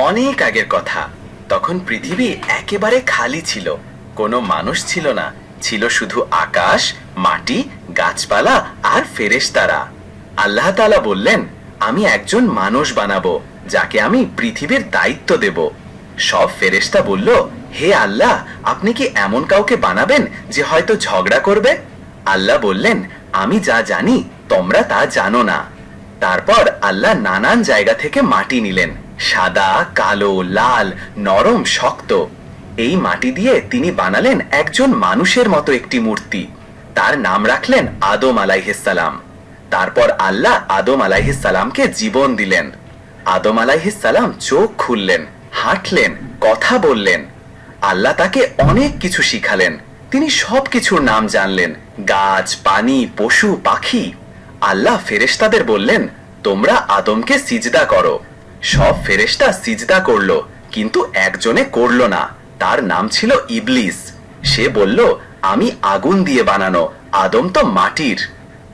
অনেক আগের কথা। তখন পৃথিবী একেবারে খালি ছিল। কোনো মানুষ ছিল না। ছিল শুধু আকাশ, মাটি, গাছপালা আর ফেরেশতারা। আল্লাহ তালা বললেন, আমি একজন মানুষ বানাবো, যাকে আমি পৃথিবীর দায়িত্ব দেব। সব ফেরেশতা বলল, হে আল্লাহ, আপনি কি এমন কাউকে বানাবেন যে হয়তো ঝগড়া করবে? আল্লাহ বললেন, আমি যা জানি, তোমরা তা জানো না। তারপর আল্লাহ নানান জায়গা থেকে মাটি নিলেন। সাদা, কালো, লাল, নরম, শক্ত। এই মাটি দিয়ে তিনি বানালেন একজন মানুষের মতো একটি মূর্তি। তার নাম রাখলেন আদম আলাইহিসসালাম। তারপর আল্লাহ আদম আলাইহিসসালামকে জীবন দিলেন। আদম আলাইহিসসালাম চোখ খুললেন, হাঁটলেন, কথা বললেন। আল্লাহ তাকে অনেক কিছু শিখালেন। তিনি সব কিছুর নাম জানলেন, গাছ, পানি, পশু, পাখি। আল্লাহ ফেরেশতাদের বললেন, তোমরা আদমকে সিজদা করো। সব ফেরেশতা সিজদা করল, কিন্তু একজনে করল না। তার নাম ছিল ইবলিস। সে বলল, আমি আগুন দিয়ে বানানো, আদম তো মাটির।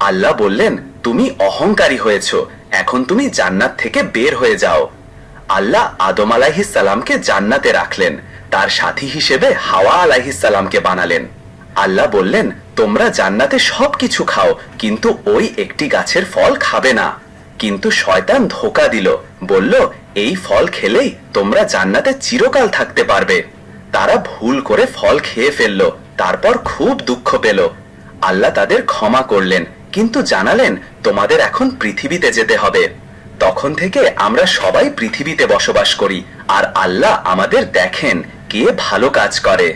আল্লাহ বললেন, তুমি অহংকারী হয়েছ, এখন তুমি জান্নাত থেকে বের হয়ে যাও। আল্লাহ আদম সালামকে জান্নাতে রাখলেন, তার সাথী হিসেবে হাওয়া সালামকে বানালেন। আল্লাহ বললেন, তোমরা জান্নাতে সবকিছু খাও, কিন্তু ওই একটি গাছের ফল খাবে না। কিন্তু শয়তান ধোকা দিল বলল, এই ফল খেলেই তোমরা জান্নাতে চিরকাল থাকতে পারবে। তারা ভুল করে ফল খেয়ে ফেলল, তারপর খুব দুঃখ পেল। আল্লাহ তাদের ক্ষমা করলেন, কিন্তু জানালেন, তোমাদের এখন পৃথিবীতে যেতে হবে। তখন থেকে আমরা সবাই পৃথিবীতে বসবাস করি, আর আল্লাহ আমাদের দেখেন কে ভালো কাজ করে।